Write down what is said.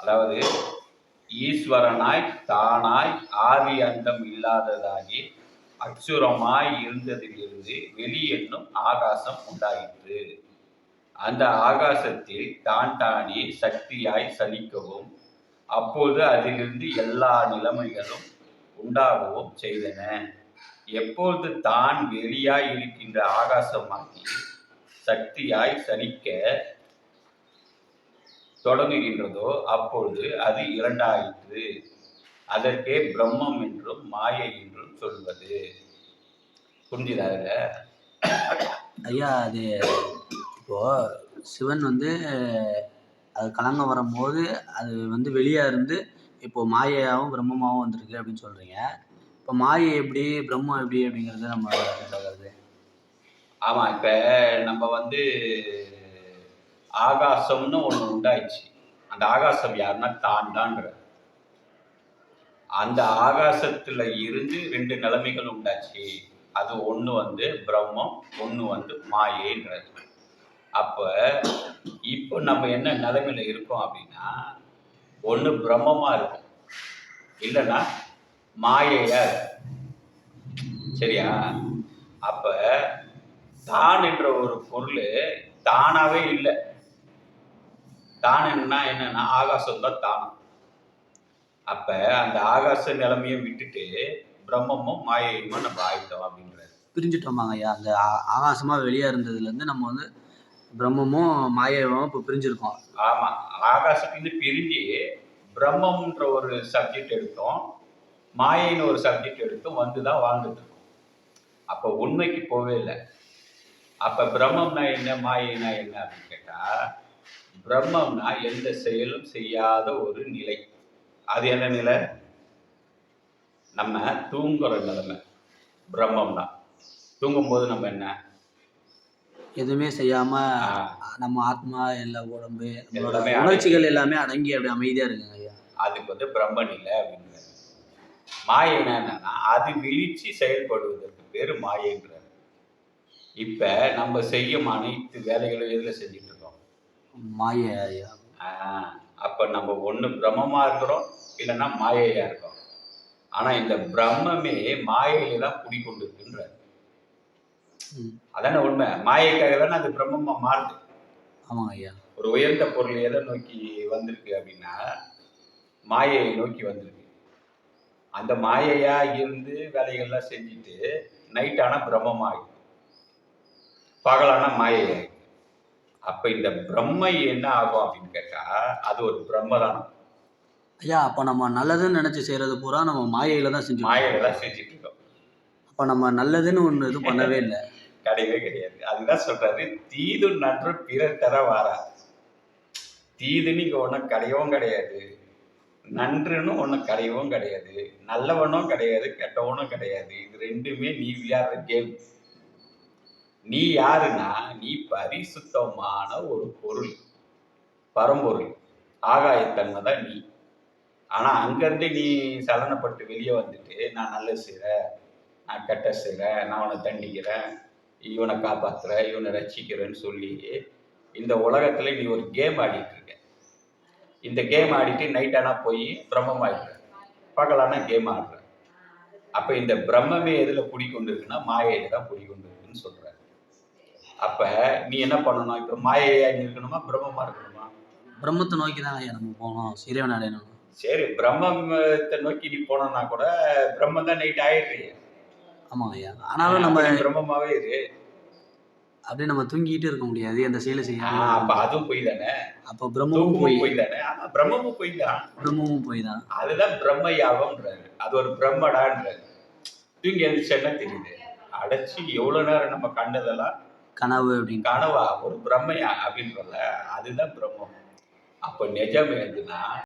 அதாவது ஈஸ்வரனாய் தானாய் ஆதி அந்தம் இல்லாததாகி அச்சுரமாய் இருந்ததிலிருந்து வெளி என்னும் ஆகாசம் உண்டாயிற்று. அந்த ஆகாசத்தில் தான் தானே சக்தியாய் சலிக்கவும் அப்போது அதிலிருந்து எல்லா நிலைமைகளும் உண்டாகவும் செய்தன. எப்பொழுது தான் வெளியாய் இருக்கின்ற ஆகாசமாகி சக்தியாய் சலிக்க தொடங்குகின்றதோ அப்பொழுது அது இரண்டாயிற்று. அதற்கே பிரம்மம் என்றும் மாயை என்றும் சொல்வது. புரிஞ்சுதா அதுல ஐயா அது இப்போ சிவன் வந்து அது கலங்கம் வரும்போது அது வந்து வெளியே இருந்து இப்போ மாயையாகவும் பிரம்மமாகவும் வந்திருக்கு அப்படின்னு சொல்றீங்க. இப்போ மாயை எப்படி பிரம்மம் எப்படி அப்படிங்கிறது நம்ம சொல்றது ஆமா இப்ப நம்ம வந்து ஆகாசம்னு ஒன்று உண்டாயிடுச்சு. அந்த ஆகாசம் யாருன்னா தான் அந்த ஆகாசத்துல இருந்து ரெண்டு நிலைமைகள் உண்டாச்சு. அது ஒண்ணு வந்து பிரம்மம் ஒன்று வந்து மாயேன்றது. அப்ப இப்போ நம்ம என்ன நிலைமையில இருக்கோம் அப்படின்னா ஒண்ணு பிரம்மமா இருக்கும். இல்லைன்னா மாயையா இருக்கும். சரியா? அப்ப தான் என்ற ஒரு பொருள் தானாவே இல்லை. தான் என்னன்னா என்னன்னா ஆகாசம் தான் தானம். அப்ப அந்த ஆகாச நிலைமையை விட்டுட்டு பிரம்மமும் மாயையுமா நம்ம ஆயிட்டோம் அப்படின்றாரு. பிரிஞ்சுட்டோமாங்க ஐயா அந்த ஆகாசமா வெளியே இருந்ததுலேருந்து நம்ம வந்து பிரம்மமும் மாயையும் இப்போ பிரிஞ்சிருக்கோம். ஆமா ஆகாசத்துலேருந்து பிரிஞ்சு பிரம்மம்ன்ற ஒரு சப்ஜெக்ட் எடுத்தோம் மாயைன்னு ஒரு சப்ஜெக்ட் எடுத்தும் வந்து தான் வாழ்ந்துட்டு இருக்கோம். அப்போ உண்மைக்கு போவே இல்லை. அப்போ பிரம்மம்னா என்ன மாயைனா என்ன அப்படின்னு கேட்டா பிரம்மம்னா எந்த செயலும் செய்யாத ஒரு நிலை. அது என்ன நிலை? நம்ம தூங்குற நிலைமை. பிரம்மம்னா. தூங்கும்போது நம்ம என்ன? எதுவுமே செய்யாம நம்ம ஆத்மா எல்லா உடம்பு நம்மளோட உணர்ச்சிகள் எல்லாமே அடங்கி அப்படி அமைதியா இருக்குங்க ஐயா. அதுக்கு வந்து பிரம்ம நிலை அப்படின்றாரு மாயைனா என்னன்னா அது விழிச்சு செயல்படுவதற்கு பேர் மாயைன்றாரு. இப்ப நம்ம செய்யும் அனைத்து வேலைகளும் எதுல செஞ்சுட்டு இருக்கோம்? மாயை ஐயா ஆஹ், அப்ப நம்ம ஒண்ணு பிரம்மமா இருக்கிறோம் இல்லைன்னா மாயையா இருக்கோம். ஆனா இந்த பிரம்மமே மாயையில தான் குடிக்கொண்டு இருக்குன்றாரு. அதானே உண்மை? மாயைக்காக தானே அது பிரம்மமா மாறுது. ஆமாங்க ஐயா. ஒரு உயர்ந்த பொருள் எதை நோக்கி வந்திருக்கு அப்படின்னா மாயையை நோக்கி வந்திருக்கு. அந்த மாயையா இருந்து வேலைகள்லாம் செஞ்சுட்டு நைட் ஆனா பிரம்மமாயிடும். பகலானா மாயை ஆயிடும் அப்ப இந்த பிரம்மை என்ன ஆகும் அப்படின்னு கேட்டா அது ஒரு பிரம்மதானம் ஐயா அப்போ நம்ம நல்லதுன்னு நினைச்சு செய்யறது பூரா நம்ம மாயையில தான் செஞ்சு மாயையில தான் செஞ்சுட்டு இருக்கோம். அப்போ நம்ம நல்லதுன்னு ஒன்று இது பண்ணவே இல்லை. கிடையவே கிடையாது. அதுதான் சொல்றாரு தீது நன்று பிறர் தர வாரா தீதுன்னு இங்க ஒன்றும் கிடையவும் கிடையாது. நன்றுன்னு ஒன்றும் கிடையவும் கிடையாது. நல்லவனும் கிடையாது கெட்டவனும் கிடையாது. இது ரெண்டுமே நீ விளையாடுற கேம் நீ யாருன்னா நீ பரிசுத்தமான ஒரு பொருள். பரம்பொருள். ஆகாயத்தன்மை தான் நீ. ஆனா அங்கிருந்து நீ சலனப்பட்டு வெளியே வந்துட்டு நான் நல்ல செய்கிறேன் நான் கெட்ட செய்கிறேன் நான் அவனை தண்டிக்கிறேன் இவனை காப்பாத்துறேன் இவனை ரசிக்கிறேன்னு சொல்லி இந்த உலகத்துல நீ ஒரு கேம் ஆடிட்டு இருக்க. இந்த கேம் ஆடிட்டு நைட் ஆனா போய் பிரம்மம் ஆயிடுற பகலான கேம் ஆடுற. அப்ப இந்த பிரம்மமே எதுல குடிக்கொண்டு இருக்குன்னா மாயையில தான் குடிக்கொண்டு இருக்குன்னு சொல்ற. அப்ப நீ என்ன பண்ணணும்? இப்ப மாயையா நீ இருக்கணுமா? பிரம்மமா இருக்கணுமா? பிரம்மத்தை நோக்கி தான் ஐயா நம்ம போகணும். சீரியவன் அடையணும். சரி பிரம்மத்தை நோக்கி நீ போனோம்னா கூட பிரம்மம் தான் நைட் ஆயிடுறீங்க ஆமாங்க ஐயா. ஆனாலும் நம்ம பிரம்மமாவே இரு. அப்படியே நம்ம தூங்கிட்டு இருக்க முடியாது. அந்த செயலை ஆ, செய்யாம அப்ப அதுவும் பொய் தானே? அப்போ பிரம்மமும் போய். பொய் தானே? ஆமா பிரம்மமும் பொய் தான். பிரம்மமும் போய் தான். அதுதான் பிரம்ம யாகம்ன்றாரு அது ஒரு பிரம்மடான்றாரு. தூங்கி எழுந்துச்சேன்னா தெரியுது? அடைச்சி எவ்வளவு நேரம் நம்ம கண்டதெல்லாம் கனவு அப்படின்னு கனவா? ஒரு பிரம்மையா? அப்படின்றல அதுதான் பிரம்மம். அப்போ நிஜம் எதுனா